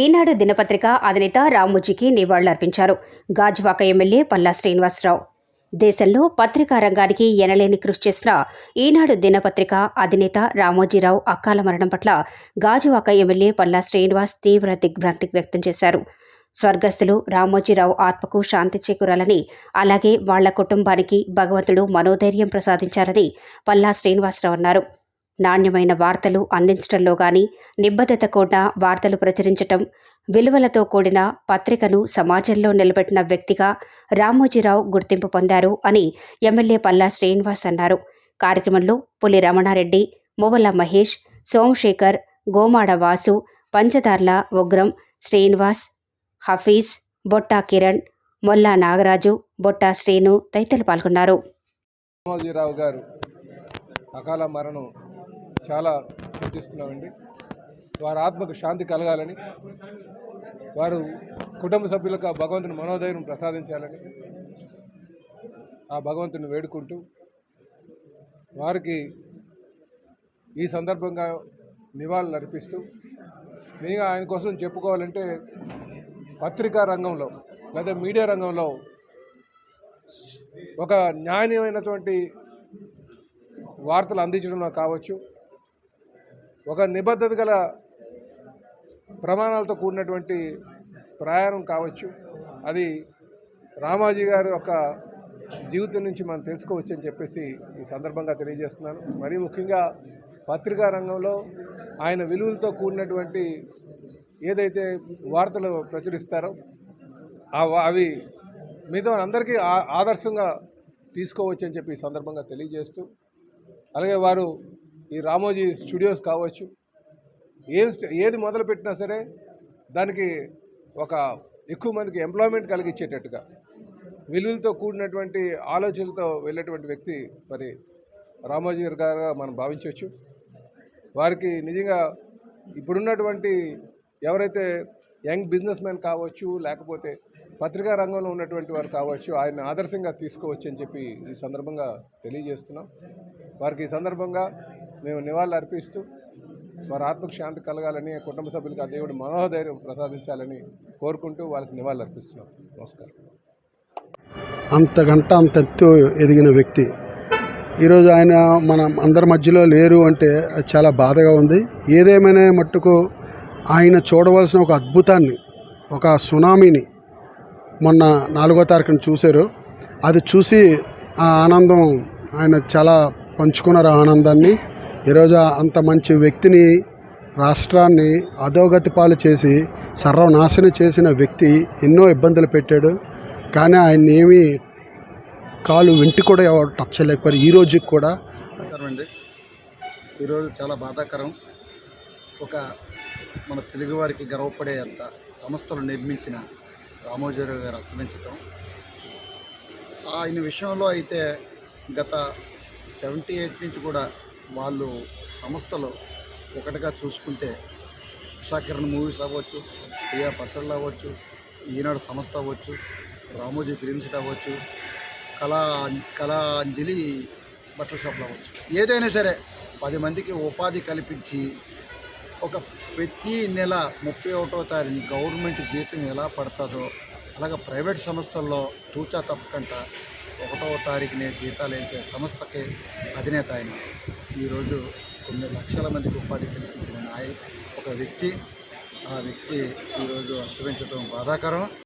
ఈనాడు దినపత్రిక అధినేత రామోజీకి నివాళులర్పించారు. గాజువాక ఎమ్మెల్యే పల్లా శ్రీనివాసరావు. దేశంలో పత్రికా రంగానికి ఎనలేని కృషి చేసిన ఈనాడు దినపత్రిక అధినేత రామోజీరావు అకాల మరణం పట్ల గాజువాక ఎమ్మెల్యే పల్లా శ్రీనివాస్ తీవ్ర దిగ్భ్రాంతి వ్యక్తం చేశారు. స్వర్గస్థులు రామోజీరావు ఆత్మకు శాంతి చేకూరాలని అలాగే వాళ్ళ కుటుంబానికి భగవంతుడు మనోధైర్యం ప్రసాదించాలని పల్లా శ్రీనివాసరావు అన్నారు. నాణ్యమైన వార్తలు అందించడంలో గాని నిబద్ధత కూడిన వార్తలు ప్రచురించటం విలువలతో కూడిన పత్రికను సమాజంలో నిలబెట్టిన వ్యక్తిగా రామోజీరావు గుర్తింపు పొందారు అని ఎమ్మెల్యే పల్లా శ్రీనివాస్ అన్నారు. కార్యక్రమంలో పులి రమణారెడ్డి మువల మహేష్ సోమశేఖర్ గోమాడ వాసు పంచదార్ల ఉగ్రం శ్రీనివాస్ హఫీజ్ బొట్టా కిరణ్ మొల్లా నాగరాజు బొట్టా శ్రీను తదితరులు పాల్గొన్నారు. రామోజీరావు గారు అకాల మరణం చాలా చింతిస్తున్నామండి వారి ఆత్మకు శాంతి కలగాలని వారు కుటుంబ సభ్యులకు ఆ భగవంతుని మనోధైర్యం ప్రసాదించాలని ఆ భగవంతుని వేడుకుంటూ వారికి ఈ సందర్భంగా నివాళులు అర్పిస్తూ మెయిన్గా ఆయన కోసం చెప్పుకోవాలంటే పత్రికా రంగంలో లేదా మీడియా రంగంలో ఒక న్యాయమైనటువంటి వార్తలు అందించడంలో కావచ్చు ఒక నిబద్ధత గల ప్రమాణాలతో కూడినటువంటి ప్రయాణం కావచ్చు. అది రామాజీ గారి యొక్క జీవితం నుంచి మనం తెలుసుకోవచ్చు అని చెప్పేసి ఈ సందర్భంగా తెలియజేస్తున్నాను. మరీ ముఖ్యంగా పత్రికా రంగంలో ఆయన విలువలతో కూడినటువంటి ఏదైతే వార్తలు ప్రచురిస్తారో ఆ అవి మిగతా అందరికీ ఆ- ఆదర్శంగా తీసుకోవచ్చు అని చెప్పి ఈ సందర్భంగా తెలియజేస్తూ అలాగే వారు ఈ రామోజీ స్టూడియోస్ కావచ్చు. ఏ ఏది మొదలుపెట్టినా సరే దానికి ఒక ఎక్కువ మందికి ఎంప్లాయ్మెంట్ కలిగించేటట్టుగా విలువలతో కూడినటువంటి ఆలోచనలతో వెళ్ళేటువంటి వ్యక్తి మరి రామోజీ గారుగా మనం భావించవచ్చు. వారికి నిజంగా ఇప్పుడున్నటువంటి ఎవరైతే యంగ్ బిజినెస్ మ్యాన్ కావచ్చు లేకపోతే పత్రికా రంగంలో ఉన్నటువంటి వారు కావచ్చు ఆయన ఆదర్శంగా తీసుకోవచ్చు అని చెప్పి ఈ సందర్భంగా తెలియజేస్తున్నాం. వారికి ఈ సందర్భంగా మేము నివాళులు అర్పిస్తూ వారి ఆత్మకు శాంతి కలగాలని కుటుంబ సభ్యులకు ఆ దేవుడు మనోధైర్యం ప్రసాదించాలని కోరుకుంటూ వాళ్ళకి నివాళులు అర్పిస్తున్నాం. నమస్కారం. అంతకంట అంత ఎత్తు ఎదిగిన వ్యక్తి. ఈరోజు ఆయన మన అందరి మధ్యలో లేరు అంటే అది చాలా బాధగా ఉంది. ఏదేమైనా మట్టుకు ఆయన చూడవలసిన ఒక అద్భుతాన్ని ఒక సునామీని మొన్న నాలుగో తారీఖున చూశారు. అది చూసి ఆ ఆనందం ఆయన చాలా పంచుకున్నారు ఆ ఆనందాన్ని. ఈరోజు అంత మంచి వ్యక్తిని రాష్ట్రాన్ని అధోగతి పాలు చేసి సర్వనాశనం చేసిన వ్యక్తి ఎన్నో ఇబ్బందులు పెట్టాడు. కానీ ఆయన ఏమీ కాలు వెంటి కూడా ఎవరు టచ్ చేయలేకపోయారు. ఈ రోజుకి కూడా అండి. ఈరోజు చాలా బాధాకరం. ఒక మన తెలుగువారికి గర్వపడేంత సంస్థలు నిర్మించిన రామోజీరావు గారు అస్తమించటం ఆయన విషయంలో అయితే గత సెవెంటీ ఎయిట్ నుంచి కూడా వాళ్ళు సంస్థలు ఒకటిగా చూసుకుంటే ఉషాకిరణ్ మూవీస్ అవ్వచ్చు ప్రియా పచ్చళ్ళు అవ్వచ్చు ఈనాడు సంస్థ అవ్వచ్చు రామోజీ ఫిలిం సిటీ అవ్వచ్చు కళా కళా అంజలి బట్టల షాప్లో అవ్వచ్చు. ఏదైనా సరే పది మందికి ఉపాధి కల్పించి ఒక ప్రతి నెల ముప్పై ఒకటో తారీఖుని గవర్నమెంట్ జీతం ఎలా పడుతుందో అలాగే ప్రైవేట్ సంస్థల్లో తూచా తప్పకుండా ఒకటో తారీఖునే జీతాలు వేసే సంస్థకి అధినేత ఆయన. ఈరోజు కొన్ని లక్షల మందికి ఉపాధి కల్పించిన నాయ ఒక వ్యక్తి. ఆ వ్యక్తి ఈరోజు అస్తమించడం బాధాకరం.